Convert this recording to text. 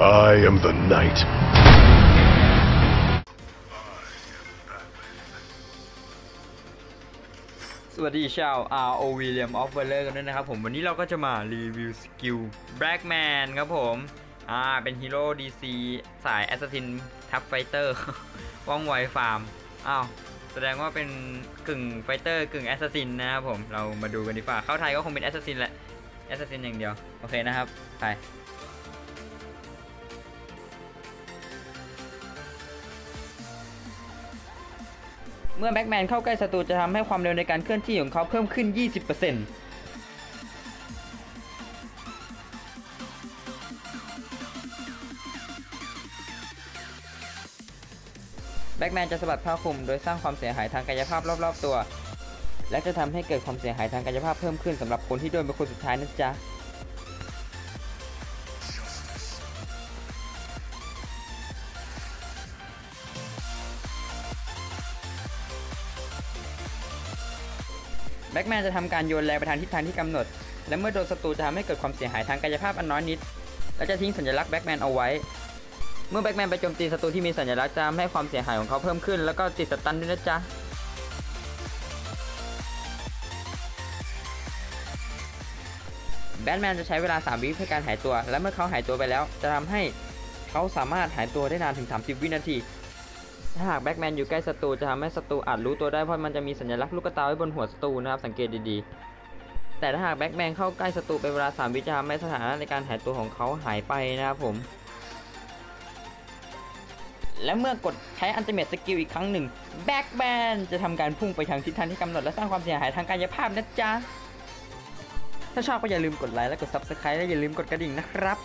I am the night. สวัสดีชาว ROV เรียมออฟเวอร์กันด้วยนะครับผม วันนี้เราก็จะมารีวิวสกิล Blackman ครับผม อ่า เป็นฮีโร่ DC สาย Assassin ทับไฟเตอร์ว่องไวฟาร์ม อ้าว แสดงว่าเป็นกึ่งไฟเตอร์กึ่งแอสซัสซินนะครับผม เรามาดูกันดีกว่า เข้าไทยก็คงเป็นแอสซัสซินแหละ แอสซัสซินอย่างเดียว โอเคนะครับ ไปเมื่อแบ็กแมนเข้าใกล้ศัตรูจะทำให้ความเร็วในการเคลื่อนที่ของเขาเพิ่มขึ้น 20%แบ็กแมนจะสะบัดผ้าคลุมโดยสร้างความเสียหายทางกายภาพรอบ ๆ ตัว และจะทำให้เกิดความเสียหายทางกายภาพเพิ่มขึ้นสำหรับคนที่โดนเป็นคนสุดท้ายนะจ๊ะแบ็กแมนจะทำการโยนแรงไปทางทิศทางที่กำหนด และเมื่อโดนศัตรูจะทำให้เกิดความเสียหายทางกายภาพอันน้อยนิด และจะทิ้งสัญลักษณ์แบ็กแมนเอาไว้ เมื่อแบ็กแมนไปโจมตีศัตรูที่มีสัญลักษณ์จะทำให้ความเสียหายของเขาเพิ่มขึ้น แล้วก็ติดสตันด้วยนะจ๊ะ บทแมนจะใช้เวลา 3 วิเพื่อการหายตัว และเมื่อเขาหายตัวไปแล้ว จะทำให้เขาสามารถหายตัวได้นานถึง 30 วินาที ถ้าหากแบ็กแมนอยู่ใกล้ศัตรูจะทำให้ศัตรูอาจรู้ตัวได้เพราะมันจะมีสัญลักษณ์ลูกตาไว้บนหัวศัตรูนะครับสังเกตดีๆ แต่ถ้าหากแบ็กแมนเข้าใกล้ศัตรูเป็นเวลา 3 วิจะทำให้สถานะในการหายตัวของเขาหายไปนะครับผมและเมื่อกดใช้อันติเมตสกิลอีกครั้งหนึ่งแบ็กแมนจะทำการพุ่งไปทางทิศทางที่กำหนดและสร้างความเสียหายทางกายภาพนะจ๊ะ ถ้าชอบก็อย่าลืมกดไลค์และกด Subscribe และอย่าลืมกดกระดิ่งนะครับ